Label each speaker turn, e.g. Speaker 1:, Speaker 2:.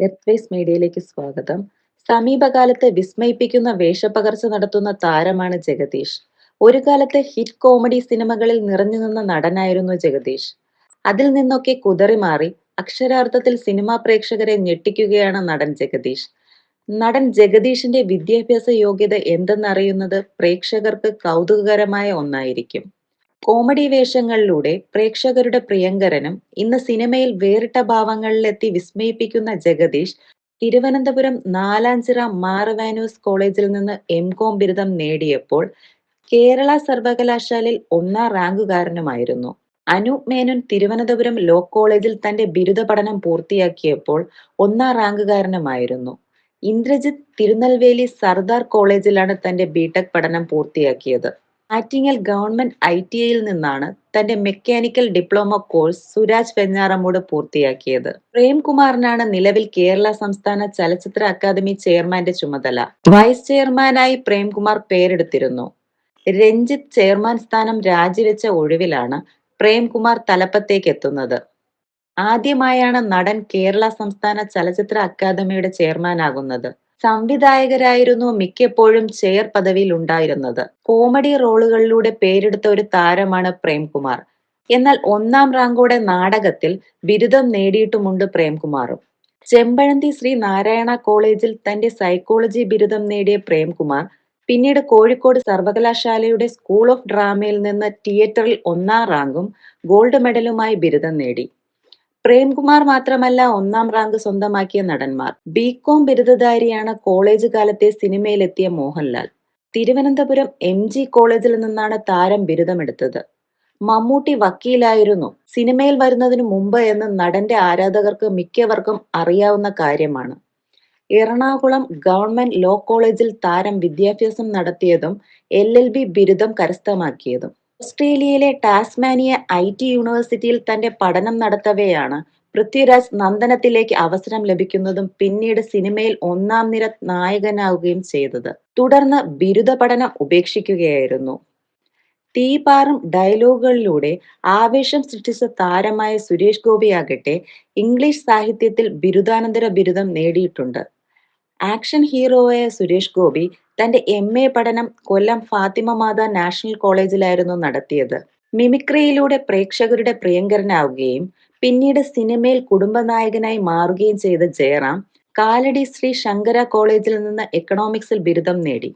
Speaker 1: Earth മീഡിയയിലേക്ക് സ്വാഗതം. സമീപകാലത്ത് വിസ്മയിപ്പിക്കുന്ന വേഷപ്പകർച്ച നടത്തുന്ന താരമാണ് ജഗദീഷ്. ഒരു കാലത്ത് ഹിറ്റ് കോമഡി സിനിമകളിൽ നിറഞ്ഞു നിന്ന നടനായിരുന്നു ജഗദീഷ്. അതിൽ നിന്നൊക്കെ കുതറി മാറി അക്ഷരാർത്ഥത്തിൽ സിനിമാ പ്രേക്ഷകരെ ഞെട്ടിക്കുകയാണ് നടൻ ജഗദീഷ്. നടൻ ജഗദീഷിന്റെ വിദ്യാഭ്യാസ യോഗ്യത എന്തെന്നറിയുന്നത് പ്രേക്ഷകർക്ക് കൗതുകകരമായ ഒന്നായിരിക്കും. കോമഡി വേഷങ്ങളിലൂടെ പ്രേക്ഷകരുടെ പ്രിയങ്കരനും ഇന്ന് സിനിമയിൽ വേറിട്ട ഭാവങ്ങളിലെത്തി വിസ്മയിപ്പിക്കുന്ന ജഗദീഷ് തിരുവനന്തപുരം നാലാഞ്ചിറ മാറവാനൂസ് കോളേജിൽ നിന്ന് എം കോം ബിരുദം നേടിയപ്പോൾ കേരള സർവകലാശാലയിൽ ഒന്നാം റാങ്കുകാരനുമായിരുന്നു. അനൂപ് മേനോൻ തിരുവനന്തപുരം ലോ കോളേജിൽ തന്റെ ബിരുദ പഠനം പൂർത്തിയാക്കിയപ്പോൾ ഒന്നാം റാങ്കുകാരനുമായിരുന്നു. ഇന്ദ്രജിത്ത് തിരുനെൽവേലി സർദാർ കോളേജിലാണ് തന്റെ ബിടെക് പഠനം പൂർത്തിയാക്കിയത്. ആറ്റിങ്ങൽ ഗവൺമെന്റ് ഐ ടി ഐയിൽ നിന്നാണ് തന്റെ mechanical diploma course Suraj Venjaramoodu പൂർത്തിയാക്കിയത്. പ്രേംകുമാറിനാണ് നിലവിൽ കേരള സംസ്ഥാന ചലച്ചിത്ര അക്കാദമി ചെയർമാന്റെ ചുമതല. വൈസ് ചെയർമാനായി പ്രേംകുമാർ പേരെടുത്തിരുന്നു. രഞ്ജിത്ത് ചെയർമാൻ സ്ഥാനം രാജിവെച്ച ഒഴിവിലാണ് പ്രേംകുമാർ തലപ്പത്തേക്ക് എത്തുന്നത് ആദ്യമായാണ് നടൻ കേരള സംസ്ഥാന ചലച്ചിത്ര അക്കാദമിയുടെ ചെയർമാനാകുന്നത്. സംവിധായകരായിരുന്നു മിക്കപ്പോഴും ചെയർ പദവിയിൽ ഉണ്ടായിരുന്നത് കോമഡി റോളുകളിലൂടെ പേരെടുത്ത ഒരു താരമാണ് പ്രേംകുമാർ. എന്നാൽ ഒന്നാം റാങ്കോടെ നാടകത്തിൽ ബിരുദം നേടിയിട്ടുമുണ്ട് പ്രേംകുമാറും. ചെമ്പഴന്തി ശ്രീ നാരായണ കോളേജിൽ തന്റെ സൈക്കോളജി ബിരുദം നേടിയ പ്രേംകുമാർ പിന്നീട് കോഴിക്കോട് സർവകലാശാലയുടെ സ്കൂൾ ഓഫ് ഡ്രാമയിൽ നിന്ന് തിയേറ്ററിൽ ഒന്നാം റാങ്കും ഗോൾഡ് മെഡലുമായി ബിരുദം നേടി. പ്രേംകുമാർ മാത്രമല്ല ഒന്നാം റാങ്ക് സ്വന്തമാക്കിയ നടന്മാർ. ബികോം ബിരുദധാരിയാണ് കോളേജ് കാലത്തെ സിനിമയിലെത്തിയ മോഹൻലാൽ. തിരുവനന്തപുരം എം ജി കോളേജിൽ നിന്നാണ് താരം ബിരുദമെടുത്തത്. മമ്മൂട്ടി വക്കീലായിരുന്നു. സിനിമയിൽ വരുന്നതിനു മുമ്പ് എന്ന് നടന്റെ ആരാധകർക്ക് മിക്കവർക്കും അറിയാവുന്ന കാര്യമാണ്. എറണാകുളം ഗവൺമെന്റ് ലോ കോളേജിൽ താരം വിദ്യാഭ്യാസം നടത്തിയതും എൽ എൽ ബി ബിരുദം കരസ്ഥമാക്കിയതും. ഓസ്ട്രേലിയയിലെ ടാസ്മാനിയ ഐ ടി യൂണിവേഴ്സിറ്റിയിൽ തന്റെ പഠനം നടത്തവെയാണ്. പൃഥ്വിരാജ് നന്ദനത്തിലേക്ക് അവസരം ലഭിക്കുന്നതും പിന്നീട് സിനിമയിൽ ഒന്നാം നിര നായകനാവുകയും ചെയ്തത്. തുടർന്ന് ബിരുദ പഠനം ഉപേക്ഷിക്കുകയായിരുന്നു. തീപാറും ഡയലോഗുകളിലൂടെ ആവേശം സൃഷ്ടിച്ച താരമായ സുരേഷ് ഗോപിയാകട്ടെ ഇംഗ്ലീഷ് സാഹിത്യത്തിൽ ബിരുദാനന്തര ബിരുദം നേടിയിട്ടുണ്ട്. ആക്ഷൻ ഹീറോയായ സുരേഷ് ഗോപി തന്റെ എം എ പഠനം കൊല്ലം ഫാത്തിമ മാത നാഷണൽ കോളേജിലായിരുന്നു നടത്തിയത്. മിമിക്രിയിലൂടെ പ്രേക്ഷകരുടെ പ്രിയങ്കരനാവുകയും പിന്നീട് സിനിമയിൽ കുടുംബനായകനായി മാറുകയും ചെയ്ത ജയറാം കാലടി ശ്രീ ശങ്കര കോളേജിൽ നിന്ന് എക്കണോമിക്സിൽ ബിരുദം നേടി.